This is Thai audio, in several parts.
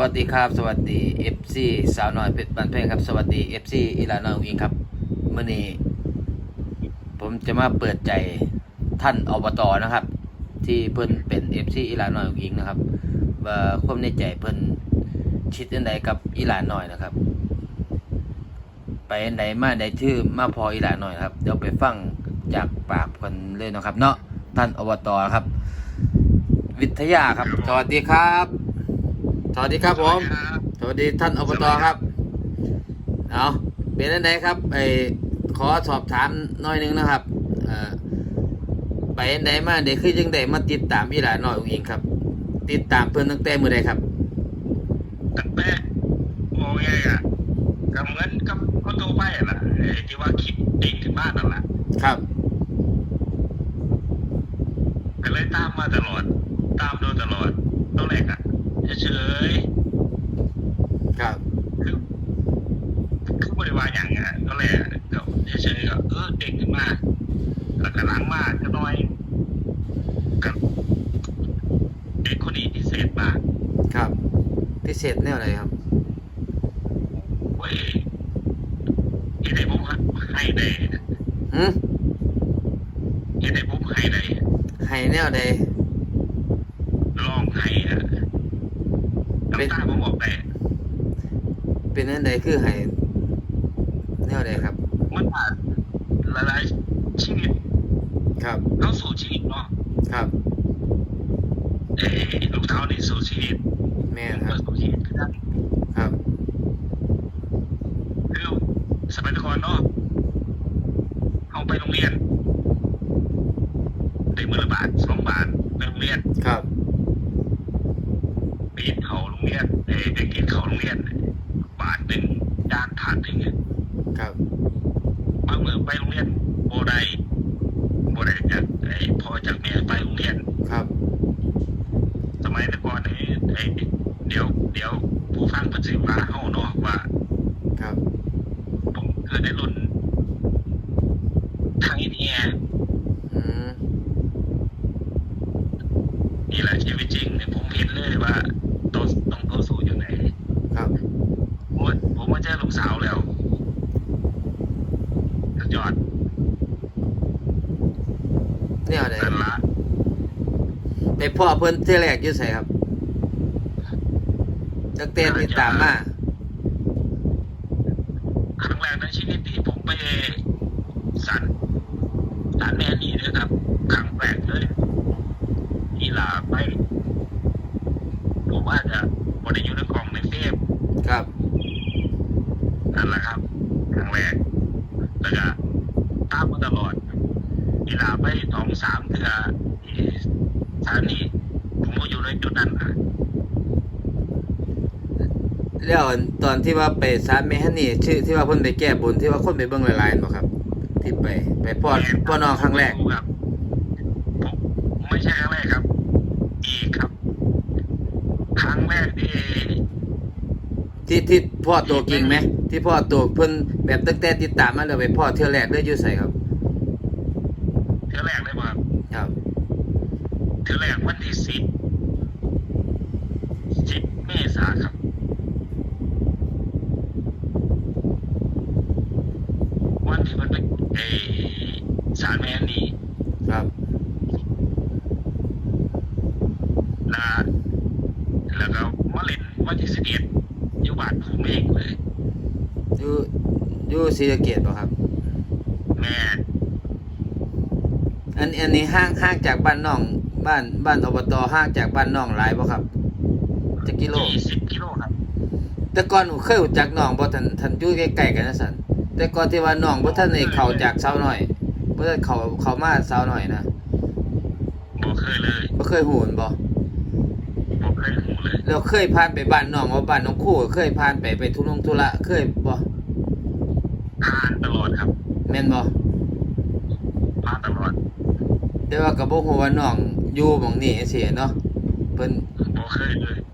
วัสดีครับ สวัสดี FC สาวน้อยเพชรบันเพงครับ สวัสดี FC อีหลาน้อยอิงครับเมื่อนี้ผมจะมาเปิดใจท่านอบตนะครับ ที่เพิ่นเป็น FC อีหลาน้อยอิงนะครับว่าความในใจเพิ่นคิดอันใดกับอีหลาน้อยนะครับ ไปอันใดมาใดชื่อมาพออีหลาน้อยครับเดี๋ยวไปฟังจากปากเพิ่นเลยนะครับ เนาะท่านอบตครับ วิทยาครับสวัสดีครับ สวัสดีครับผม สวัสดีท่านอบตครับ เอาเป็นยังไงครับไอขอสอบถามหน้อยหนึงนะครับเอ่อไปยังไดมาเด็กคือยังไดมาติดตามอีหลาน้อยอุ้งอิงครับ ติดตามเพื่อนตั้งแต่มือใดครับตั้งแต่โอ้ยอะก็เหมือนกับก็ตัวไปอะล่ะไอ้ที่ว่าคิดเด้งถึงบ้านนั่นแหละครับก็เลยตามมาตลอด ตามดูตลอดตอนแรกอะ เฉยครับๆคือคือบริวารอย่างอะตอนแรกก็เฉยๆก็เออเด้งขึ้นมาแล้วก็หลังมาจะน้อยกับเด็กคนนี้พิเศษมากครับ พิเศษแนวไหนครับเว้ยที่ไหนผมให้ได้หืมที่ไหนผมให้ได้ให้แนวใด ลองให้อะน้ำตาผมออกได้ เป็นอันใดคือให้ แนวใดครับ มันผ่านหลายๆชีวิตครับเข้าสู่ชีวิตเนาะครับเอ้ลูกเท้านี่สู่ชีวิตแม่ผมนคก็รับสู่ชีวิตคือกันครับคือสมัยก่อนเนาะเอาไปโรงเรียนได้มือละบาทสองบาทไปโรงเรียน ครับ ปีนเขาโรงเรียนเอ้ไปกินเขาโรงเรียน บาทหนึ่งจานถาดหนึ่งเนี่ย ครับ บางมือไปโรงเรียนโบได้โบได้จากไอ้พ่อจากแม่ไปโรงเรียน ครับ สมัยแต่ก่อนนี้ไอ้เดี๋ยว เดี๋ยวผู้ฟังเพิ่นสิว่าเฮาเนาะว่า ครับ ผมเกิดในรุ่นทางอินเดีย อืม นี่แหละชีวิตจริงเนี่ยผมเห็นเลยว่าต้องต้องต่อสู้อยู่ไหนครับ ผมว่าผมมาเจอลูกสาวแล้วสุดยอดแนวใดนั่นละไปพ่อเพิ่นเที่ยแรกอยู่ไสครับจักเต้นติดตามมา ครั้งแรกในชีวิตที่ผมไปสันสันแม่นี่นะครับ ครั้งแรกเลยกีฬาไป ผมว่าจะบริยุทธ์ในกล่องในเฟซ ครับ นั่นแหละครับ ครั้งแรก แล้วก็ตามมาตลอดกีฬาไปสองสามเทือที่สถานีผมก็อยู่ในจุดนั้นนะ แล้ว ตอนที่ว่าไปซานเมฮันนี่ชื่อที่ว่าเพิ่นไปแก้บนที่ว่าคนไปเบิ่งหลายๆบ่ครับ ที่ไปไปพ่อพ่อน้องครั้งแรกครับผมไม่ใช่ครั้งแรกครับ อีกครับ ครั้งแรกที่ที่ที่พ่อตัวจริงไหมที่พ่อตัวเพิ่นแบบตั้งแต่ติดตามมาแล้วไปพ่อเที่ยวแรกเลยอยู่ไสครับเทือแรกเลยว่าครับเทือแรกวันที่สิบสิบเมษาครับ วันที่มันเป็นเออสารแมนนี่ครับแล้วแล้วก็มาเล่นวันที่สิบเอ็ดอยู่บ้านภูมิเองเลยอยู่อยู่ศรีสะเกษบ่ครับ แม่อันอันนี้ห่างห่างจากบ้านน้อง บ้านบ้านอบตห่างจากบ้านน้องหลายบ่ครับจักกิโลยี่สิบกิโลครับ แต่ก่อนเคยรู้จักน้องบ่ทันทันอยู่ใกล้ๆกันนะสัน แต่ก่อนที่ว่าน้องบ่ทันได้เข้าจากสาวน้อยบ่ทันเข้าเข้ามาสาวน้อยนะบ่เคยเลยบ่เคยหูนบ่บ่เคยหูเลยแล้วเคยผ่านไปบ้านน้องว่าบ้านน้องคู่เคยผ่านไปไปทุรงทุระเคยบ่ผ่านตลอดครับแม่นบ่ผ่านตลอดแต่ว่าก็บ่ฮู้ว่าน้องอยู่หม่องนี้จังซี่เนาะเพิ่นบ่เคยเลยอืม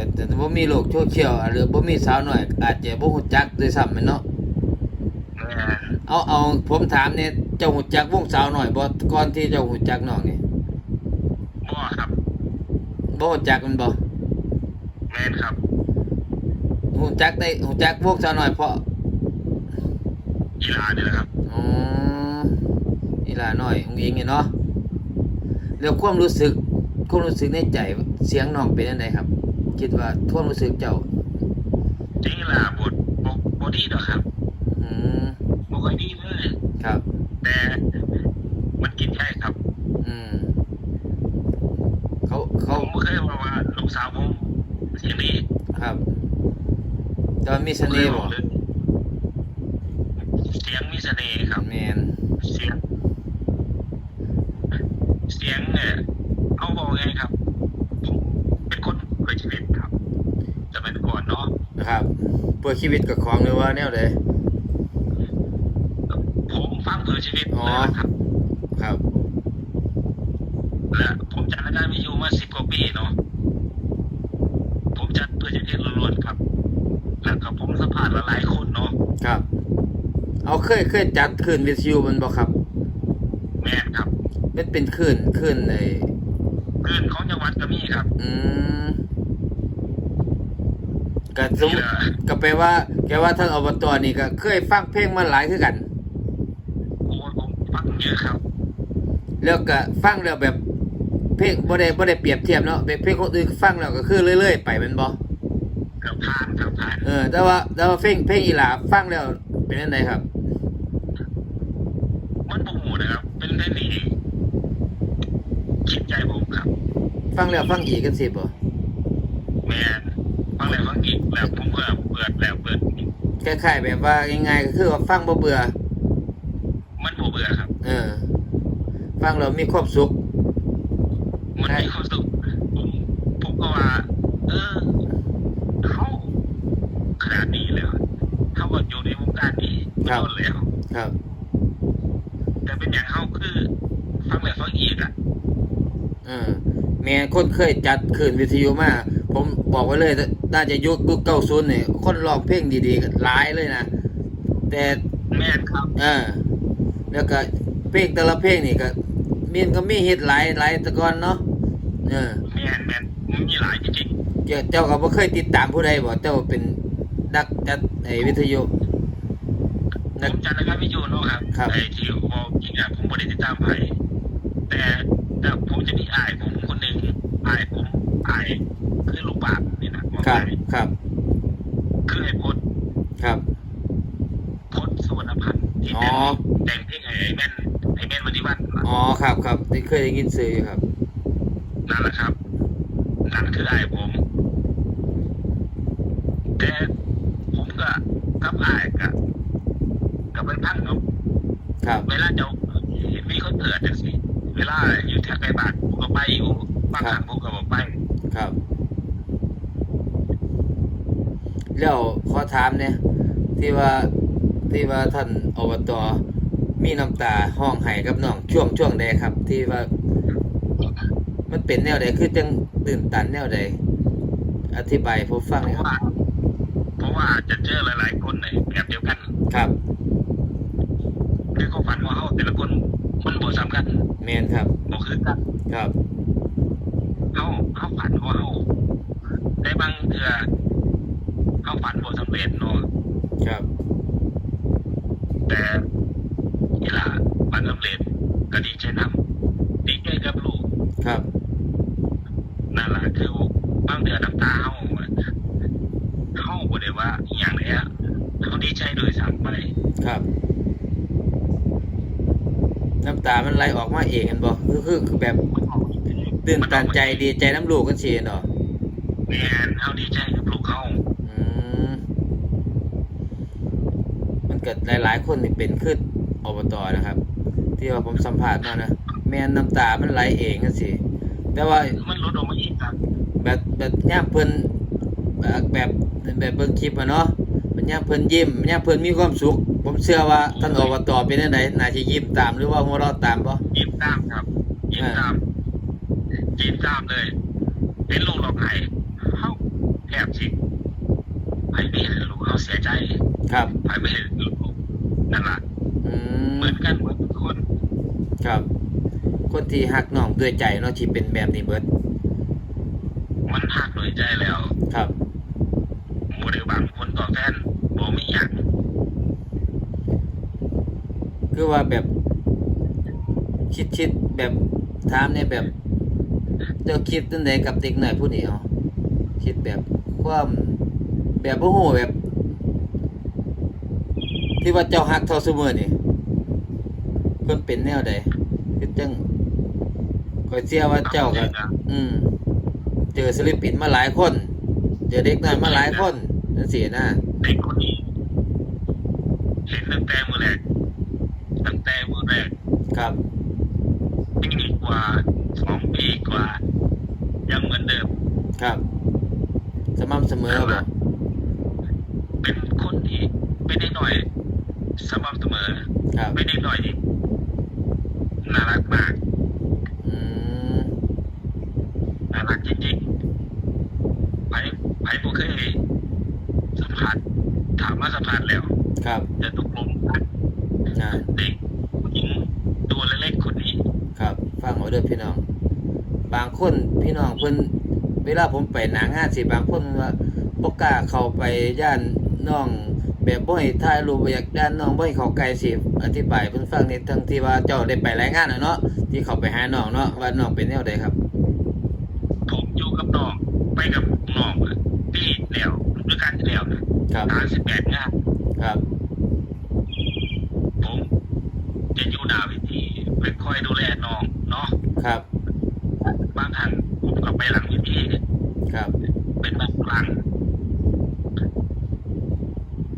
ก็แต่บ่มีโลกโซเชียลหรือบ่มีสาวน้อย อาจจะบ่ฮู้จักด้วยซ้ำแม่นเนาะแม่เอาเอาผมถามเนี่ยเจ้าฮู้จักวงสาวน้อยบ่ก่อนที่เจ้าฮู้จักน้องนี่บ่ครับบ่ฮู้จักมันบ่แม่นครับหูจักได้หูจักพวกสาวน้อยเพราะกีฬานี่แหละครับอ๋ออีหลาน้อยองอิงนี่เนาะแล้วความรู้สึกความรู้สึกในใจเสียงน้องเป็นจังไดครับ คิดว่าความรู้สึกเจ้ากีฬาบทบกบดีดอกครับอืมบ่ค่อยดีเลยครับ แต่มันกินใช่ครับ อืมเขาผเขามไม่เคยว่าว่าลูกสาวผมเสียงดีครับแต่ว่ามีเสน่ห์บ่เสียงมีเสน่ห์ครับ แมน เสียง เสียงเนี่ยเอาบอกไงครับ ผมเป็นคนเคยชีวิตครับแต่เป็นก่อนเนาะ ครับ เพื่อชีวิตกับของหรือว่าแนวใดผมฟังเพื่อชีวิตอ๋อเลยนะครับ ครับ และผมจัดรายการวิทยุมาสิบกว่าปีเนาะผมจัดเพื่อชีวิตล้วนๆครับ แล้วก็ผมสัมภาษณ์หลายๆคนเนาะครับ เอาเคยเคยจัดคืนวิทยุมันบ่ครับ แม่นครับ เป็นเป็นคืนคืนไอ้เพื่อนของจังหวัดก็มีครับ อืม ก็สมนี่แหละก็แปลว่า แกว่าท่านอบตนี่ก็เคยฟังเพลงมาหลายคือกัน โอ้ยผมฟังเยอะครับ แล้วก็ฟังแล้วแบบ เพลงบ่ได้บ่ได้เปรียบเทียบเนาะแบบเพลงคนอื่นฟังแล้วก็คือเรื่อยๆไปแมันบ่กับพานกับพานเออ แต่ว่าแต่ว่าเพลงเพลงอีหลาฟังแล้วเป็นจังไดครับ มันปูนะครับ เป็นได้ดีคิดใจผมครับ ฟังแล้วฟังอีกกันสิบ่แม่น ฟังแล้วฟังอีกแล้วผมก็เปิดแล้วเปิดอีกคล้ายๆแบบว่าง่ายๆก็คือว่าฟังบ่เบื่อ มันบ่เบื่อครับ เออ ฟังแล้วมีความสุข มันใช่มีความสุขผมผมก็ว่า เออเขาขนาดนี้แล้วเขาก็อยู่ในวงการนี้มาโดนแล้วครับ แต่เป็นอย่างเขาคือ ฟังแล้วฟังอีกอะเออแม่คนเคยจัดคืนวิทยุมาผมบอกไว้เลย น่าจะยุคยุคเก้าศูนย์เนี่ยคนร้องเพลงดีๆก็หลายเลยนะแต่แม่นครับเออแล้วก็เพลงแต่ละเพลงนี่ก็มีนก็มีฮิตหลายหลายแตะกอนเนาะเออแม่นแม่นมันมีหลายจริงเจ้าเจ้าก็บ่เคยติดตามผู้ใดบ่เจ้าเป็นนักจัดไอ้วิทยุๆผมจัดรายการวิทยุเนาะครับครับไอ้ที่บอกจริงๆผมบริติดตามไผแต่แต่ผมจะมีอายผมคนหนึ่งอายผมอายคือลูกบาศก์นี่นะว่า ครับไงครับ คือไอ้พจน์ครับพจน์สุวรรณพันธ์ที่อ๋อแต่งแต่งเพลงไอ้แม่นไอ้แม่นวันที่วันอ๋อ ครับครับได้เคยได้ยินชื่ออยู่ครับ นั่นแหละครับนั่นคืออายผม แต่ผมก็กับอายกับกับเป็นพันเนาะครับ เวลาจะมีคนเกิดจังสิเวลาอยู่แถวใกล้บ้านผมก็ไปอยู่บางครั้งผมก็บอกไป ครับ แล้วขอถามเนี่ยที่ว่าที่ว่าท่านอบตมีน้ำตาห้องไห้กับน้องช่วงช่วงใดครับ ที่ว่า มันเป็นแนวใดคือจังตื่นตันแนวใดอธิบายให้ผมฟังเพหน่อยราะครับว่าเพราะว่าอาจจะเจอหลาย ๆ คนในแบบเดียวกันครับคือความฝันของเขาแต่ละคนมันบ่ซ้ำกันแมนครับบ่คือกันครับเขาเขาฝันของเขาได้บางเทื่อเขาฝันบ่สำ เร็จเนาะครับ แต่เวลามันสำเร็จก็ดีใจนำดีใจกับลูกครับนั่นแหละคือบางเทื่อน้ำตาเขาเขาบ่ได้ว่าอหย่างเนี้ยเขาดีใจโดยซ้ำไปครับ น้ำตามันไหลออกมาเองกันบ่คือคือคือแบบตื่นตันใจดีใจน้ำลูกกันสิเนาะแม่นเขาดีใจกับลูกเขา อืมมัน เกิดหลาย ๆ คนนี่เป็นขึ้นอบตนะครับ ที่ว่าผมสัมผัสมานะแม่นน้ำตามันไหลเองกันสิแต่ว่ามันลดออกมาอีกครับแบบแบบย่ามเพิ่นแบบแบบแบบเบิ่งคลิปอะเนาะมันย่ามเพิ่นยิ้มย่ามเพิ่นมีความสุข ผมเชื่อว่าท่านอบตเป็นจังไดน่าจะยิ้มตามหรือว่าหัวเราะตามบ่ยิ้มตามครับยิ้มตามยิ้มตามเลย เป็นลูกเราไห้เขาแทบสิไปไม่เห็นลูกเขาเสียใจ ครับไปไม่เห็นลูก นั่นแหละอืมเหมือนกันเหมือนทุกคน ครับ คนที่ฮักน้องด้วยใจเนาะที่เป็นแบบนี้เบิดมันหักโดยใจแล้วครับโมเดลบางคนตอบแทนบ่มีหยังคือว่าแบบ คิดคิดแบบถามเนี่ยแบบเจ้าคิดตั้งแต่กับเด็กหน่อยผู้นี้เอาคิดแบบความแบบโอ้โหแบบ ที่ว่าเจ้าฮักเทอซูเมอร์นี่เพิ่นเป็นแนวใดคือจังก็เชื่อว่าเจ้าก็อืม เจอศิลปินมาหลายคน เจอเด็กน้อยมาหลายคนนั่นสินะเด็กคนนี้เห็นตั้งแต่มือแรกตั้งแต่มือแรกครับปีกว่าสองปีกว่า ยังเหมือนเดิม ครับ สม่ำเสมอบ่เป็นคนที่ไม่ได้หน่อย สม่ำเสมอ ครับไม่ได้หน่อยที่น่ารักมากอืมน่ารักจริงๆไปไปผมเคยสัมผัสถามว่าสัมผัสแล้ว ครับจะตกลงรักอ่าเด็กผู้หญิงตัวเล็กๆคนนี้ ครับ ฟังเอาเด้อพี่น้อง บางคนพี่น้องเพิ่นเวลาผมไปหนางานสิบางคนว่าบ่กล้าเข้าไปย่านน้อง แบบบ่ให้ถ่ายรูปบ่อยากย่านน้องบ่ให้เข้าใกล้สิอธิบายเพิ่นฟังในทั้งที่ว่าเจ้าได้ไปรายงานน่ะเนาะที่เขาไปหาน้องเนาะว่าน้องเป็นแนวใดครับ ผมอยู่กับน้องไปกับน้องปีแล้วด้วยกันที่แล้วนะครับตาสิบแปดงาน ครับ ผมจะอยู่หนาเวิธีไปคอยดูแลน้องเนาะ ครับ บางครั้งผมก็ไปหลังเวิธี ครับ เป็นบางครั้ง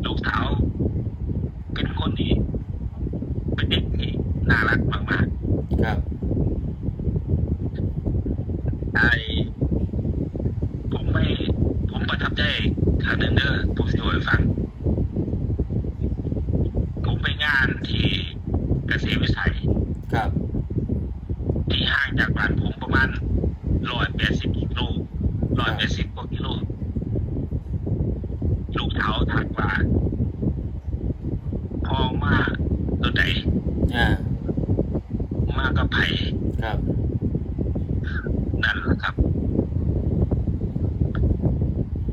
ลูกสาวเป็นคนที่เป็นเด็กที่น่ารักมาก ครับ ๆไอผมไม่ ผมประทับ ใจครั้งหนึ่งเด้อผมจะให้ฟังผมไปงานที่เกษตรวิสัย ครับ ที่ห่างจากบ้านผมประมาณร้อยแปดสิบกิโลร้อยแปดสิบกว่ากิโล ลูกเท้าทักว่าพอมาตัวไหนอ่ามากับไผ่ครับ นั่นแหละครับ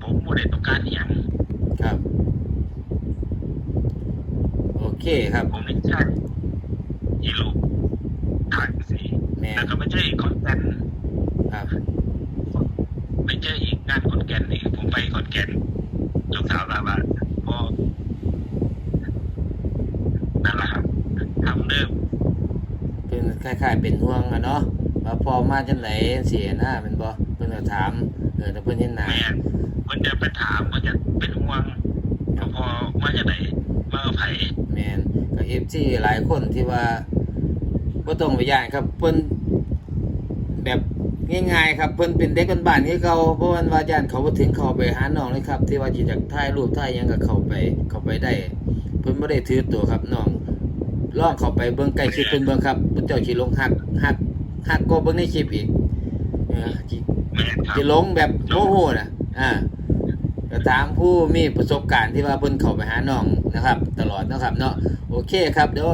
ผมโมได้ต้องการอหย่าง ครับ โอเคครับ ผมนี่ใช่ยีลูกทางสีแม่แล้วก็ไม่ใช่คอนแกนครับ ไม่ใช่อีกงานคอนแกนนี่ผมไปคอนแกนลูกสาวลาว่าพอนั่นแหละครับทำเดิมเป็นคล้ายๆเป็นห่วงอะเนาะว่าพอมาจังไหนเสียหน้าเป็นบ่เพิ่นก็ถามเออถ้าเพิ่นเห็นหน้าแม่มันจะไปถามมันจะเป็นห่วงพอพอมาจากไหนมากับไผ่แม่น ก็ FC หลายคนที่ว่าบ่ต้องไปย่านครับเพิ่นแบบง่ายๆครับเพิ่นเป็นเด็กบ้านๆคือเก่าเพราะว่าว่าย่านเขาบ่ถึงเขาไปหาน้องเลยครับ ที่ว่าสิอยากถ่ายรูปถ่ายยังก็เขาไปเขาไปได้ เพิ่นบ่ได้ถือตัวครับน้องลองเขาไปเบิ่งใกล้ชิดเพิ่นเบิ่งครับเพิ่นเจ้าสิลงฮักฮักฮักกว่าเบิ่งในคลิปอีกเออสิแม่ครับสิหลงแบบโมโหนะอ่า ก็ถามผู้มีประสบการณ์ที่ว่าเพิ่นเข้าไปหาน้องนะครับ ตลอดเนาะครับเนาะโอเคครับเดี๋ยว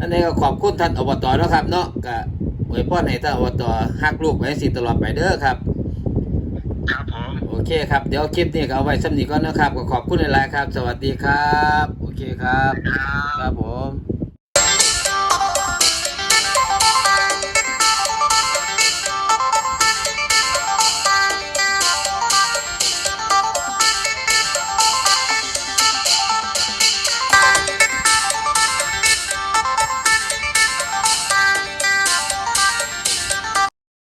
อันนี้ก็ขอบคุณท่านอบตเนาะครับ เนาะก็อวยพรให้ท่านอบตฮักลูกไว้สิตลอดไปเด้อครับ ครับผม โอเคครับ เดี๋ยวคลิปนี้ก็เอาไว้สำนีก่อนนะครับ ก็ขอบคุณหลายๆครับ สวัสดีครับ โอเคครับ ครับครับผม